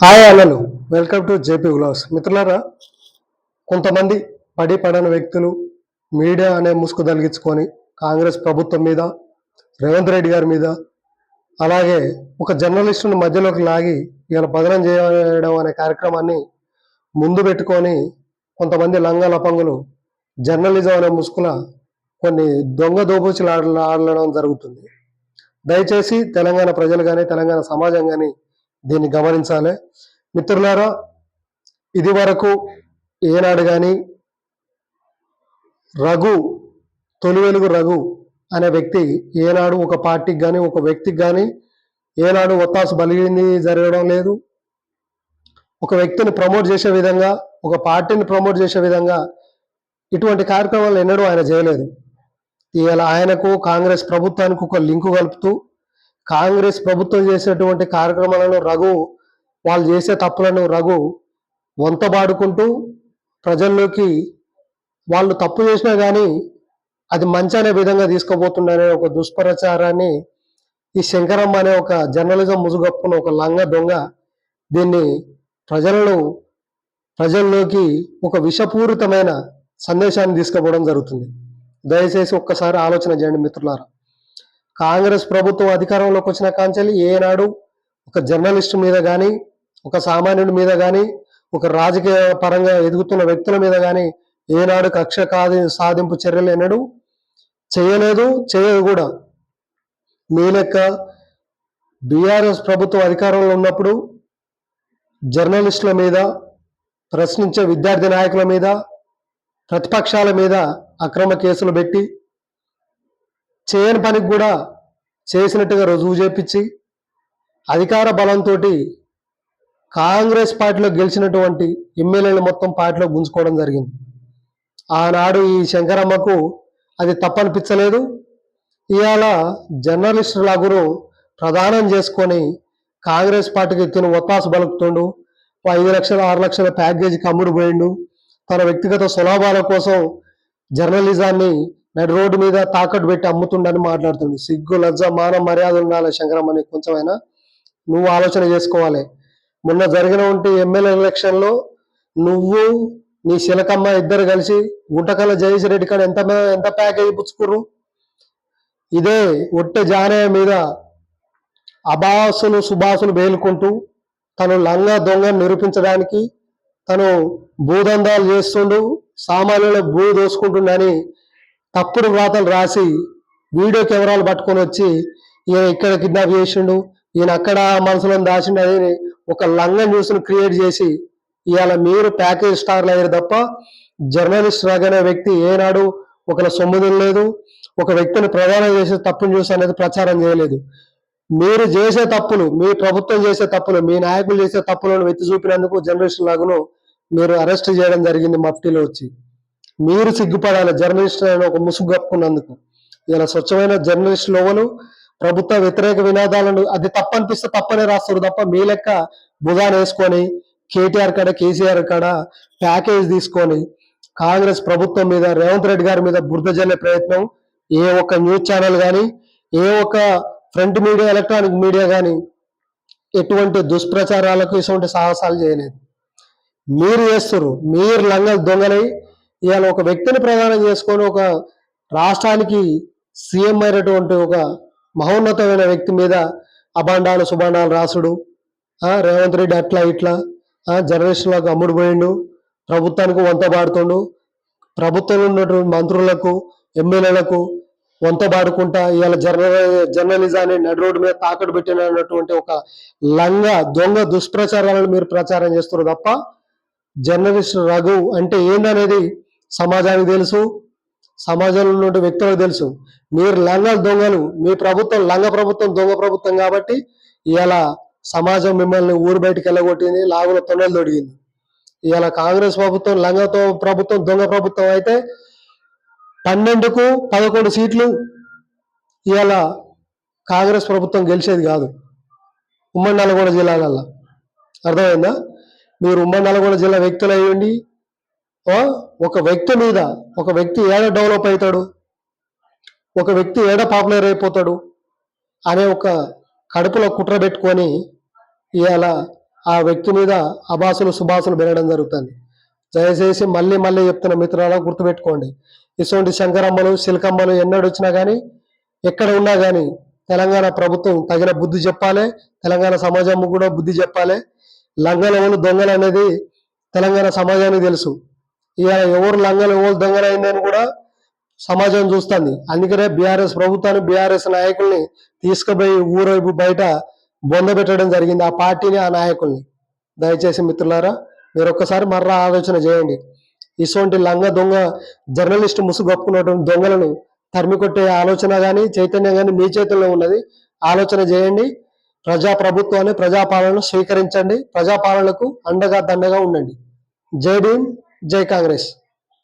Hi అన్నలు welcome to JP glass మిత్రులారా కొంతమంది పడి పడని వ్యక్తులు మీడియా అనే ముసుగు తలిగించుకొని కాంగ్రెస్ ప్రభుత్వం మీద రేవంత్ రెడ్డి గారి మీద అలాగే ఒక జర్నలిస్టును మధ్యలోకి లాగి ఇలా బదనం చేయడం అనే కార్యక్రమాన్ని ముందు పెట్టుకొని కొంతమంది లంగాల పంగులు జర్నలిజం అనే ముసుగుల కొన్ని దొంగ దోబూచులు ఆడ ఆడడం జరుగుతుంది. దయచేసి తెలంగాణ ప్రజలు కానీ తెలంగాణ సమాజం కానీ దీన్ని గమనించాలి. మిత్రులారా ఇది వరకు ఏనాడు కానీ రఘు తొలి వెలుగు రఘు అనే వ్యక్తి ఏనాడు ఒక పార్టీకి కానీ ఒక వ్యక్తికి కానీ ఏనాడు ఒత్తాసు బలిగింది జరగడం లేదు. ఒక వ్యక్తిని ప్రమోట్ చేసే విధంగా ఒక పార్టీని ప్రమోట్ చేసే విధంగా ఇటువంటి కార్యక్రమాలు ఎన్నడూ ఆయన చేయలేదు. ఇలా ఆయనకు కాంగ్రెస్ ప్రభుత్వానికి ఒక లింకు కలుపుతూ కాంగ్రెస్ ప్రభుత్వం చేసేటువంటి కార్యక్రమాలను రఘు వాళ్ళు చేసే తప్పులను రఘు వంతబాడుకుంటూ ప్రజల్లోకి వాళ్ళు తప్పు చేసినా కానీ అది మంచి అనే విధంగా తీసుకోబోతుందనే ఒక దుష్ప్రచారాన్ని ఈ శంకరమ్మ అనే ఒక జర్నలిజం ముసుగప్పున ఒక లంగ దొంగ దీన్ని ప్రజలను ప్రజల్లోకి ఒక విషపూరితమైన సందేశాన్ని తీసుకుపోవడం జరుగుతుంది. దయచేసి ఒక్కసారి ఆలోచన చేయండి మిత్రులారా. కాంగ్రెస్ ప్రభుత్వం అధికారంలోకి వచ్చిన కాంచెలి ఏనాడు ఒక జర్నలిస్ట్ మీద కానీ ఒక సామాన్యుడి మీద కానీ ఒక రాజకీయ పరంగా ఎదుగుతున్న వ్యక్తుల మీద కానీ ఏనాడు కక్ష కాది సాధింపు చర్యలు ఎన్నడూ చేయలేదు చేయదు కూడా. మీ లెక్క బీఆర్ఎస్ ప్రభుత్వం అధికారంలో ఉన్నప్పుడు జర్నలిస్టుల మీద ప్రశ్నించే విద్యార్థి నాయకుల మీద ప్రతిపక్షాల మీద అక్రమ కేసులు పెట్టి చేయని పనికి కూడా చేసినట్టుగా రుజువు చేపించి అధికార బలంతో కాంగ్రెస్ పార్టీలో గెలిచినటువంటి ఎమ్మెల్యేలు మొత్తం పార్టీలో గుంజుకోవడం జరిగింది. ఆనాడు ఈ శంకరమ్మకు అది తప్పనిపించలేదు. ఇవాళ జర్నలిస్టులగురు ప్రదానం చేసుకొని కాంగ్రెస్ పార్టీకి తిను ఒత్తాసు బలుకుతుండు ఐదు లక్షల ఆరు లక్షల ప్యాకేజీకి అమ్ముడు పోయిండు. తన వ్యక్తిగత సులాభాల కోసం జర్నలిజాన్ని నేను రోడ్డు మీద తాకట్టు పెట్టి అమ్ముతుండని మాట్లాడుతుంది. సిగ్గు లజ్జ మాన మర్యాద ఉండాలి శంకరమ్మ? నీకు కొంచెమైనా? నువ్వు ఆలోచన చేసుకోవాలి. మొన్న జరిగిన ఉంటే ఎమ్మెల్యే ఎలక్షన్లో నువ్వు నీ శిలకమ్మ ఇద్దరు కలిసి గుంటకల్ల జయేష్ రెడ్డి కాడ ఎంత ఎంత ప్యాకేజీ పుచ్చుకుర్రు? ఇదే ఒట్టె జానయ్య మీద అభాసులు సుభాసులు వేలుకుంటూ తను లంగా దొంగ నిరూపించడానికి తను భూదందాలు చేస్తుండు సామాన్యుల భూ దోసుకుంటుండని తప్పుడు వ్రాతలు రాసి వీడియో కెమెరాలు పట్టుకొని వచ్చి ఈయన ఇక్కడ కిడ్నాప్ చేసిండు ఈయన అక్కడ మనసులో దాచిండు అని ఒక లంగ న్యూస్ను క్రియేట్ చేసి ఇవాళ మీరు ప్యాకేజ్ స్టార్లు అయ్యారు తప్ప జర్నలిస్ట్ లాగానే వ్యక్తి ఏనాడు ఒకళ్ళ సొమ్ము లేదు ఒక వ్యక్తిని ప్రధానం చేసే తప్పును చూసి అనేది ప్రచారం చేయలేదు. మీరు చేసే తప్పులు మీ ప్రభుత్వం చేసే తప్పులు మీ నాయకులు చేసే తప్పులను వెత్తి చూపినందుకు జర్నలిస్ట్ లాగును మీరు అరెస్ట్ చేయడం జరిగింది మఫ్టీలో వచ్చి. మీరు సిగ్గుపడాలి. జర్నలిస్ట్ అని ఒక ముసుగు కప్పుకున్నందుకు. ఇలా స్వచ్ఛమైన జర్నలిస్ట్ లోవలు ప్రభుత్వ వ్యతిరేక వినాదాలను అది తప్పనిపిస్తే తప్పనే రాస్తారు తప్ప మీ లెక్క భుజాన్ని వేసుకొని కేటీఆర్ కాడ కేసీఆర్ కాడ ప్యాకేజ్ తీసుకొని కాంగ్రెస్ ప్రభుత్వం మీద రేవంత్ రెడ్డి గారి మీద బురద జల్లే ప్రయత్నం. ఏ ఒక్క న్యూస్ ఛానల్ కానీ ఏ ఒక్క ఫ్రంట్ మీడియా ఎలక్ట్రానిక్ మీడియా కానీ ఎటువంటి దుష్ప్రచారాలకు ఇటువంటి సాహసాలు చేయలేదు. మీరు చేస్తారు మీరు లంగలు దొంగలై ఇవాళ ఒక వ్యక్తిని ప్రధానం చేసుకొని ఒక రాష్ట్రానికి సీఎం అయినటువంటి ఒక మహోన్నతమైన వ్యక్తి మీద అభాండాలు సుభాండాలు రాసుడు. రేవంత్ రెడ్డి అట్లా ఇట్లా. ఆ, అమ్ముడు పోయిండు. ప్రభుత్వానికి వంత పాడుతుండు. ప్రభుత్వంలో ఉన్నటువంటి మంత్రులకు ఎమ్మెల్యేలకు వంత పాడుకుంటా ఇవాళ జర్నల్ జర్నలిజాన్ని నడి రోడ్డు మీద తాకట్టు పెట్టినటువంటి ఒక లంగ దొంగ దుష్ప్రచారాలను మీరు ప్రచారం చేస్తున్నారు తప్ప జర్నలిస్ట్ రఘు అంటే ఏందనేది సమాజానికి తెలుసు సమాజంలో ఉన్న వ్యక్తులకు తెలుసు. మీరు లంగ దొంగలు మీ ప్రభుత్వం లంగ ప్రభుత్వం దొంగ ప్రభుత్వం కాబట్టి ఇవాళ సమాజం మిమ్మల్ని ఊరు బయటికి వెళ్ళగొట్టింది లాగుల తొండలు తొడిగింది. ఇవాళ కాంగ్రెస్ ప్రభుత్వం లంగతో ప్రభుత్వం దొంగ ప్రభుత్వం అయితే పన్నెండుకు పదకొండు సీట్లు ఇవాళ కాంగ్రెస్ ప్రభుత్వం గెలిచేది కాదు. ఉమ్మడి నల్గొండ జిల్లాలల్లో. అర్థమైందా? మీరు ఉమ్మడి నల్గొండ జిల్లా వ్యక్తులు అయ్యండి ఒక వ్యక్తి మీద ఒక వ్యక్తి ఏడ డెవలప్ అవుతాడు? ఒక వ్యక్తి ఏడ పాపులర్ అయిపోతాడు? అనే ఒక కడుపులో కుట్ర పెట్టుకొని ఇవాళ ఆ వ్యక్తి మీద అబాసులు సుభాసులు పెరగడం జరుగుతుంది. దయచేసి మళ్ళీ మళ్ళీ చెప్తున్న మిత్రులారా గుర్తుపెట్టుకోండి. ఇటువంటి శంకరమ్మలు సిల్కమ్మలు ఎన్నడు వచ్చినా కానీ ఎక్కడ ఉన్నా కానీ తెలంగాణ ప్రభుత్వం తగిన బుద్ధి చెప్పాలి తెలంగాణ సమాజం కూడా బుద్ధి చెప్పాలి. లంగలవులు దొంగలు అనేది తెలంగాణ సమాజానికి తెలుసు. ఇక ఎవరు లంగలు ఎవరు దొంగలైంది అని కూడా సమాజం చూస్తుంది. అందుకనే బీఆర్ఎస్ ప్రభుత్వాన్ని బీఆర్ఎస్ నాయకుల్ని తీసుకుపోయి ఊరైపు బయట బొందబెట్టడం జరిగింది. ఆ పార్టీని ఆ నాయకుల్ని. దయచేసి మిత్రులారా మీరు ఒక్కసారి మర్రా ఆలోచన చేయండి. ఇటువంటి లంగ దొంగ జర్నలిస్ట్ ముసుగొప్పుకున్నటువంటి దొంగలను తరిమి కొట్టే ఆలోచన కానీ చైతన్యం కానీ మీ చేతుల్లో ఉన్నది. ఆలోచన చేయండి. ప్రజా ప్రభుత్వాన్ని ప్రజాపాలనను స్వీకరించండి. ప్రజాపాలనకు అండగా దండగా ఉండండి. జై భీమ్. జై కాంగ్రెస్